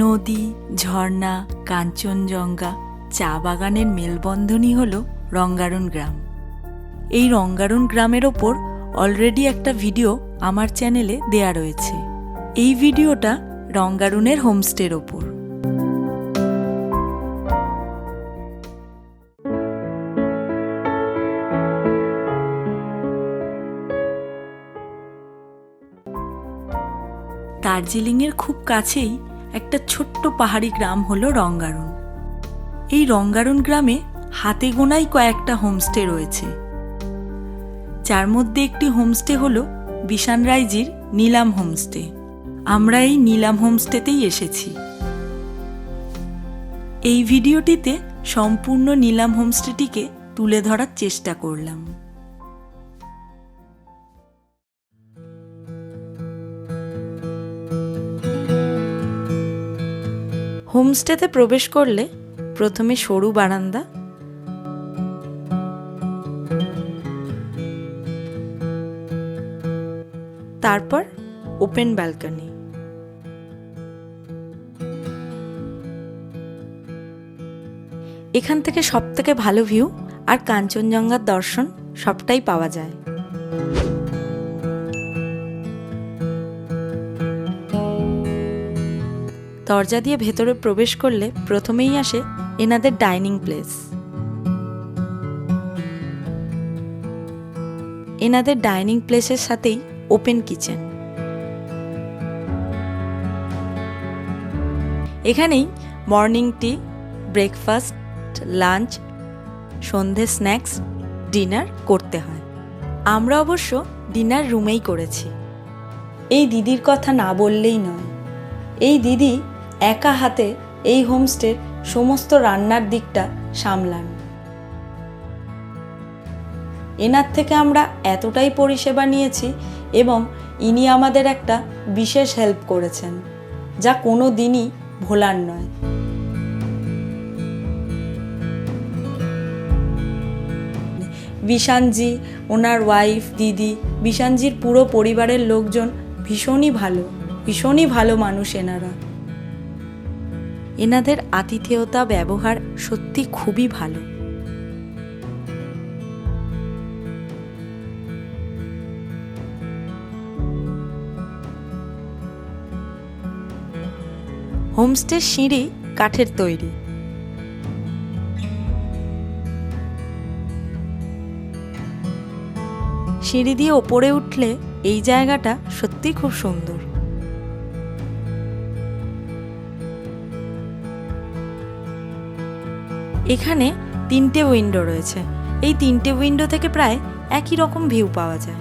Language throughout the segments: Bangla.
নদী, ঝর্ণা, কাঞ্চনজঙ্ঘা, চা বাগানের মেলবন্ধনই হল রঙ্গারুন গ্রাম। এই রঙ্গারুন গ্রামের ওপর অলরেডি একটা ভিডিও আমার চ্যানেলে দেয়া রয়েছে। এই ভিডিওটা রঙ্গারুনের হোমস্টের ওপর। দার্জিলিংয়ের খুব কাছেই একটা ছোট্ট পাহাড়ি গ্রাম হলো রঙ্গারুন এই রঙ্গারুন গ্রামে হাতে গোনাই কয়েকটা হোমস্টে রয়েছে। যার মধ্যে একটি হোমস্টে হলো বিশান রাইজির নীলাম হোমস্টে। আমরা এই নীলাম হোমস্টেতেই এসেছি। এই ভিডিওটিতে সম্পূর্ণ নীলাম হোমস্টেটিকে তুলে ধরার চেষ্টা করলাম। হোমস্টেতে প্রবেশ করলে প্রথমে সরু বারান্দা, তারপর ওপেন ব্যালকনি। এখান থেকে সব থেকে ভালো ভিউ আর কাঞ্চনজঙ্ঘার দর্শন সবটাই পাওয়া যায়। দরজা দিয়ে ভেতরে প্রবেশ করলে প্রথমেই আসে এনাদের ডাইনিং প্লেস। এনাদের ডাইনিং প্লেসের সাথেই ওপেন কিচেন। এখানেই মর্নিং টি, ব্রেকফাস্ট, লাঞ্চ, সন্ধে স্ন্যাক্স, ডিনার করতে হয়। আমরা অবশ্য ডিনার রুমেই করেছি। এই দিদির কথা না বললেই নয়। এই দিদি একা হাতে এই হোমস্টের সমস্ত রান্নার দিকটা সামলান। এনার থেকে আমরা এতটাই পরিষেবা নিয়েছি এবং ইনি আমাদের একটা বিশেষ হেল্প করেছেন, যা কোনো দিনই ভোলার নয়। বিশানজি, ওনার ওয়াইফ, দিদি, বিশানজির পুরো পরিবারের লোকজন ভীষণই ভালো ভীষণই ভালো মানুষ এনারা। এনাদের আতিথেয়তা ব্যবহার সত্যি খুবই ভালো। হোমস্টের সিঁড়ি কাঠের তৈরি। সিঁড়ি দিয়ে ওপরে উঠলে এই জায়গাটা সত্যি খুব সুন্দর। এখানে তিনটে উইন্ডো রয়েছে। এই তিনটে উইন্ডো থেকে প্রায় একই রকম ভিউ পাওয়া যায়।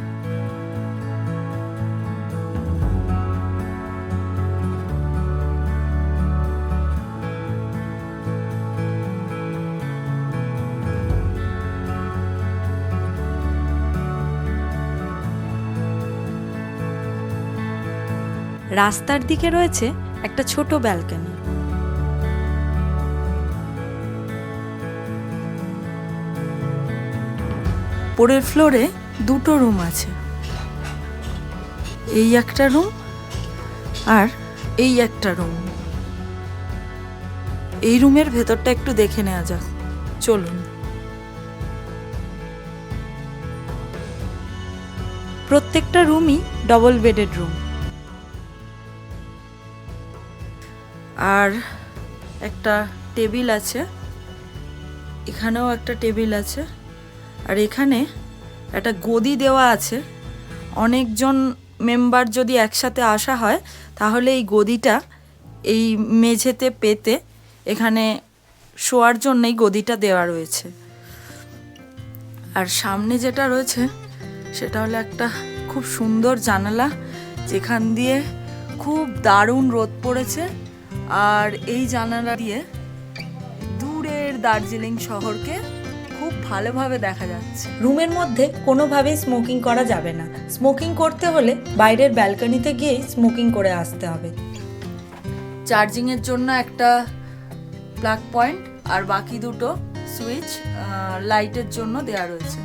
রাস্তার দিকে রয়েছে একটা ছোট ব্যালকনি। পরের ফ্লোরে দুটো রুম আছে। এই একটা রুম আর এই একটা রুম। এই রুমের ভেতরটা একটু দেখে নেওয়া যাক। চলুন। প্রত্যেকটা রুমই ডবল বেডেড রুম আর একটা টেবিল আছে। এখানেও একটা টেবিল আছে। আর এখানে একটা গদি দেওয়া আছে। অনেকজন মেম্বার যদি একসাথে আসা হয়, তাহলে এই গদিটা এই মেঝেতে পেতে এখানে শোয়ার জন্য এই গদিটা দেওয়া রয়েছে। আর সামনে যেটা রয়েছে, সেটা হলো একটা খুব সুন্দর জানালা, যেখান দিয়ে খুব দারুণ রোদ পড়েছে। আর এই জানালা দিয়ে দূরের দার্জিলিং শহরকে খুব ভালোভাবে দেখা যাচ্ছে। রুমের মধ্যে কোনোভাবেই স্মোকিং করা যাবে না। স্মোকিং করতে হলে বাইরের ব্যালকনিতে গিয়েই স্মোকিং করে আসতে হবে। চার্জিংয়ের জন্য একটা প্লাগ পয়েন্ট আর বাকি দুটো সুইচ লাইটের জন্য দেয়া রয়েছে।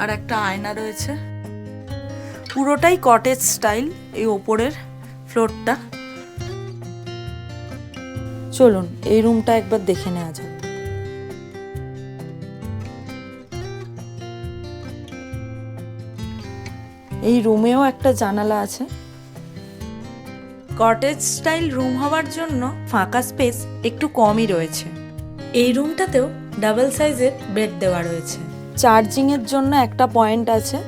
আর একটা আয়না রয়েছে। পুরোটাই কটেজ স্টাইল এই ওপরের ফ্লোরটা চলুন এই রুমটা একবার দেখে নেওয়া যাক। এই রুমেও একটা জানালা আছে। কটেজ স্টাইল রুম হওয়ার জন্য ফাঁকা স্পেস একটু কমই রয়েছে। এই রুমটাতেও ডাবল সাইজের বেড দেওয়া রয়েছে। চার্জিংয়ের জন্য একটা পয়েন্ট আছে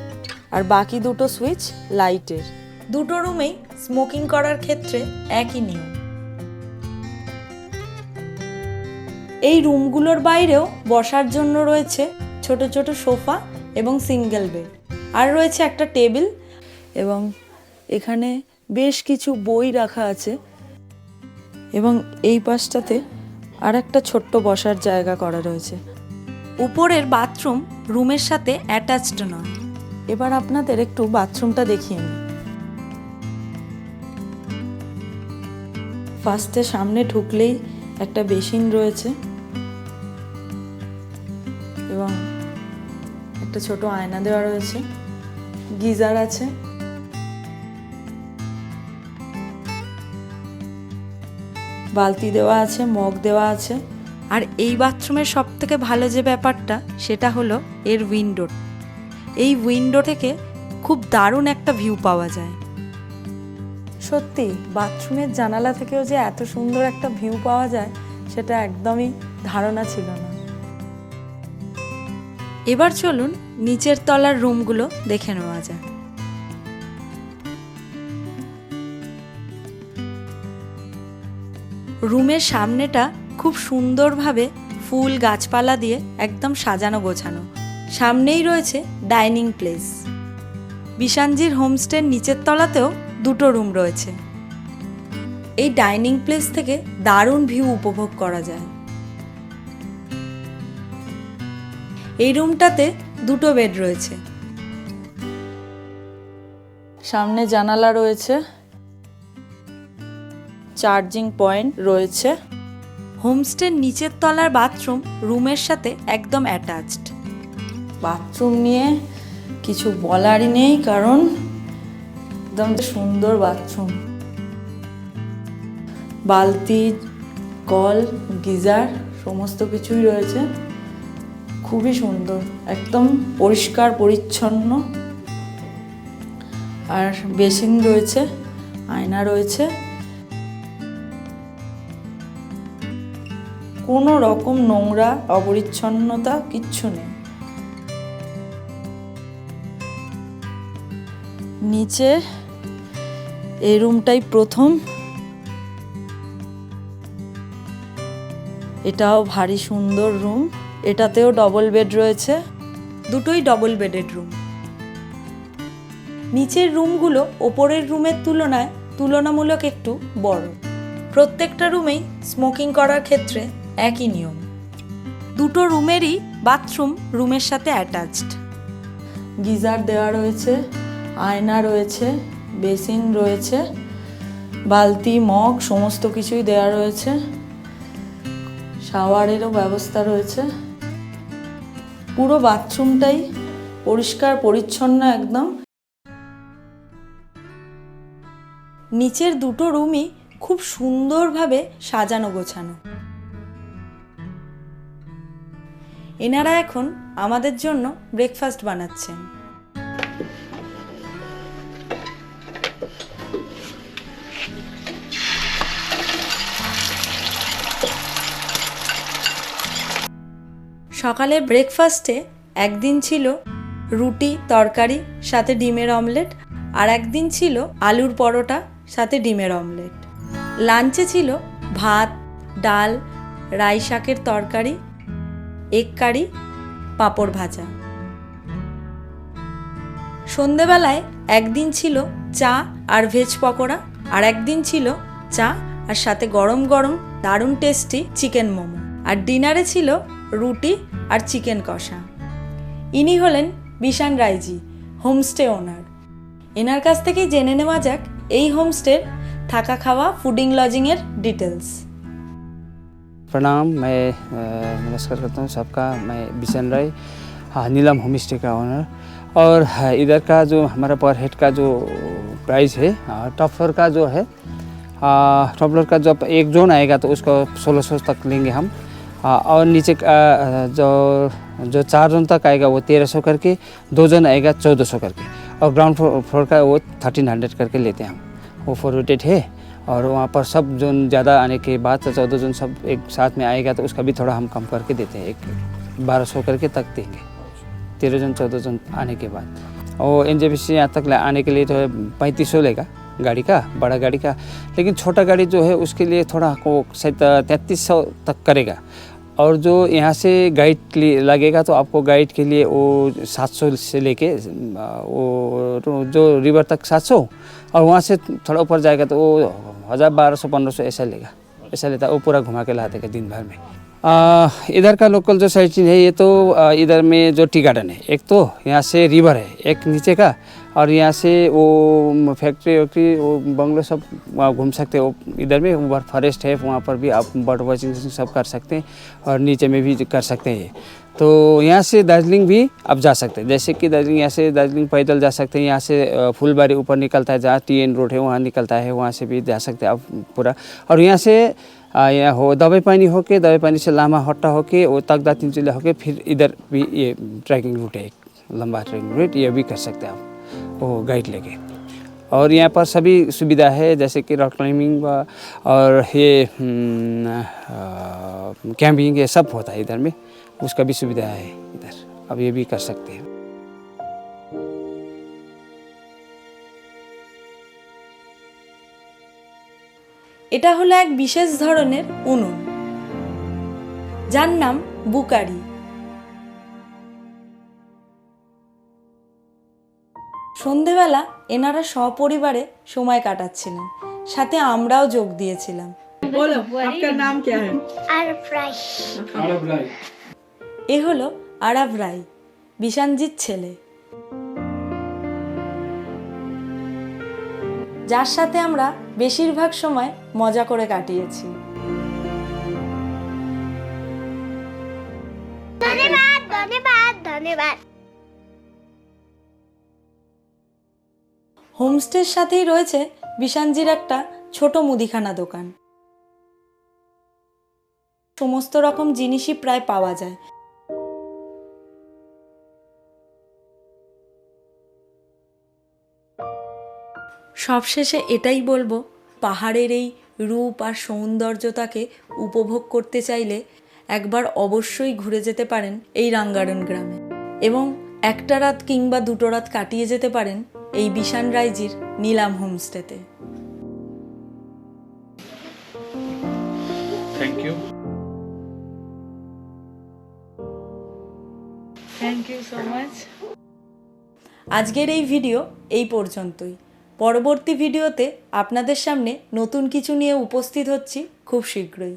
আর বাকি দুটো সুইচ লাইটের দুটো রুমেই স্মোকিং করার ক্ষেত্রে একই নিয়ম। এই রুমগুলোর বাইরেও বসার জন্য রয়েছে ছোট ছোট সোফা এবং সিঙ্গেল বেড। আর রয়েছে একটা টেবিল এবং এখানে বেশ কিছু বই রাখা আছে এবং এই পাশটাতে আর একটা ছোট্ট বসার জায়গা করা রয়েছে। উপরের বাথরুম রুমের সাথে অ্যাটাচড নয়। এবার আপনাদের একটু বাথরুমটা দেখিয়ে নিই। ফার্স্টে সামনে ঢুকলেই একটা বেসিন রয়েছে। একটা ছোট আয়না দেওয়া রয়েছে। গিজার আছে। বালতি দেওয়া আছে, মগ দেওয়া আছে। আর এই বাথরুমের সব থেকে ভালো যে ব্যাপারটা, সেটা হলো এর উইন্ডো। এই উইন্ডো থেকে খুব দারুণ একটা ভিউ পাওয়া যায়। সত্যি, বাথরুমের জানালা থেকেও যে এত সুন্দর একটা ভিউ পাওয়া যায়, সেটা একদমই ধারণা ছিল না। এবার চলুন নিচের তলার রুমগুলো দেখে নেওয়া যাক। রুমের সামনেটা খুব সুন্দরভাবে ফুল গাছপালা দিয়ে একদম সাজানো গোছানো। সামনেই রয়েছে ডাইনিং প্লেস। বিশানজির হোমস্টের নিচের তলাতেও দুটো রুম রয়েছে। এই ডাইনিং প্লেস থেকে দারুণ ভিউ উপভোগ করা যায়। এই রুমটাতে দুটো বেড রয়েছে। সামনে জানালা রয়েছে। চার্জিং পয়েন্ট রয়েছে। হোমস্টের নিচের তলার বাথরুম রুমের সাথে একদম অ্যাটাচড। বাথরুম নিয়ে কিছু বলারই নেই কারণ একদম সুন্দর বাথরুম। বালতি কল গিজার সমস্ত কিছুই রয়েছে। খুবই সুন্দর, একদম পরিষ্কার, পরিচ্ছন্ন। আর বেসিন রয়েছে, আয়না রয়েছে। কোনো রকম নোংরা, অপরিচ্ছন্নতা কিচ্ছু নেই। নিচে এই রুমটাই প্রথম। এটাও ভারী সুন্দর রুম। এটাতেও ডবল বেড রয়েছে। দুটোই ডবল বেডেড রুম নিচের রুমগুলো ওপরের রুমের তুলনায় তুলনামূলক একটু বড়। প্রত্যেকটা রুমেই স্মোকিং করার ক্ষেত্রে একই নিয়ম। দুটো রুমেরই বাথরুম রুমের সাথে অ্যাটাচড গিজার দেওয়া রয়েছে, আয়না রয়েছে বেসিন রয়েছে, বালতি, মগ, সমস্ত কিছুই দেওয়া রয়েছে। শাওয়ারেরও ব্যবস্থা রয়েছে। পুরো বাথরুমটাই পরিষ্কার, পরিচ্ছন্ন একদম। নিচের দুটো রুমই খুব সুন্দরভাবে সাজানো, গোছানো। এনারা এখন আমাদের জন্য ব্রেকফাস্ট বানাচ্ছেন। সকালে ব্রেকফাস্টে একদিন ছিল রুটি, তরকারি, সাথে ডিমের অমলেট আর একদিন ছিল আলুর পরোটা, সাথে ডিমের অমলেট লাঞ্চে ছিল ভাত, ডাল, রাই শাকের তরকারি এগ কারি পাঁপড় ভাজা। সন্ধেবেলায় একদিন ছিল চা আর ভেজ পকোড়া আর একদিন ছিল চা আর সাথে গরম গরম দারুণ টেস্টি চিকেন মোমো। আর ডিনারে ছিল রুটি আর চিকেন কষা ইনি হলেন বিশান রায়জি হোমস্টে ওনার এনার কাছ থেকে জেনে নেওয়া যাক এই হোমস্টের থাকা খাওয়া ফুডিং লজিংয়ের ডিটেলস प्रणाम मैं अ, नमस्कार करता हूँ सबका मैं बिशन राय हाँ, नीलम होम स्टे का ओनर और हाँ, इधर का जो हमारा पर हेड का जो प्राइस है टॉप फ्लोर का जो है टॉप फ्लोर का जब एक जोन आएगा तो उसको सोलह सौ तक लेंगे हम आ, और नीचे का जो जो चार जन तक आएगा वो तेरह सौ करके, दो जन आएगा चौदह सौ करके। और ग्राउंड फ्लोर का वो थर्टीन हंड्रेड करके लेते हैं हम। वो फोर फॉरवर्डेड है, और वहाँ पर सब जोन ज़्यादा आने के बाद तो चौदह जोन सब एक साथ में आएगा तो उसका भी थोड़ा हम कम करके देते हैं, एक बारह सौ करके तक देंगे। तेरह जन, चौदह जन आने के बाद। और एन से यहाँ तक आने के लिए तो पैंतीस सौ लेगा गाड़ी का, बड़ा गाड़ी का। लेकिन छोटा गाड़ी जो है, उसके लिए थोड़ा को शायद तैंतीस सौ तक करेगा। और जो यहाँ से गाइड लगेगा तो आपको गाइड के लिए वो सात सौ से लेके वो जो रिवर तक सात सौ और वहाँ से थोड़ा ऊपर जाएगा तो वो हज़ार बारह सौ, पंद्रह सौ ऐसा लेगा। ऐसा लेता वो पूरा घुमा के ला देगा दिन भर में। इधर का लोकल जो साइट है, ये तो इधर में जो टी गार्डन है, एक तो यहाँ से रिवर है, एक नीचे का और यहाँ से वो फैक्ट्री वैक्ट्री वो बंगलो सब वहाँ घूम सकते हो। इधर में ऊपर फॉरेस्ट है, वहाँ पर भी आप बर्ड वॉचिंग सब कर सकते हैं और नीचे में भी कर सकते हैं। तो यहाँ से दार्जिलिंग भी आप जा सकते हैं। जैसे कि दार्जिलिंग, यहाँ से दार्जिलिंग पैदल जा सकते हैं। यहाँ से फुलबारी ऊपर निकलता है, जहाँ टी एन रोड है, वहाँ निकलता है, वहाँ से भी जा सकते हैं आप पूरा। और यहाँ से यहाँ हो दवाई पानी होके दवाई पानी से लामा हट्टा होके, वो तकदा तिनचुला होके, फिर इधर भी ये ट्रैकिंग रूट है एक लंबा ट्रैकिंग रूट ये भी कर सकते हैं आप। वो गाइड लेके और यहाँ पर सभी सुविधा है जैसे कि रॉक क्लाइंबिंग व- और ये कैंपिंग ये सब होता है इधर में उसका भी सुविधा है इधर अब ये भी कर सकते हैं এটা হলো এক বিশেষ ধরনের উনুন যার নাম বুকারি সন্ধেবেলা এনারা সপরিবারে সময় কাটাচ্ছিলেন। সাথে আমরাও যোগ দিয়েছিলাম। এ হলো আরব রায় বিশানজির ছেলে। যার সাথে আমরা বেশিরভাগ সময় মজা করে কাটিয়েছি। ধন্যবাদ ধন্যবাদ ধন্যবাদ। হোমস্টের সাথেই রয়েছে বিশানজির একটা ছোট মুদিখানা দোকান। সমস্ত রকম জিনিসই প্রায় পাওয়া যায়। সবশেষে এটাই বলব, পাহাড়ের এই রূপ আর সৌন্দর্যতাকে উপভোগ করতে চাইলে একবার অবশ্যই ঘুরে যেতে পারেন এই রাঙ্গারন গ্রামে। এবং একটা রাত কিংবা দুটো রাত কাটিয়ে যেতে পারেন এই বিশান রাইজির নিলাম হোমস্টেতে. থ্যাংক ইউ সো মাচ আজকের এই ভিডিও এই পর্যন্তই। পরবর্তী ভিডিওতে আপনাদের সামনে নতুন কিছু নিয়ে উপস্থিত হচ্ছি খুব শীঘ্রই।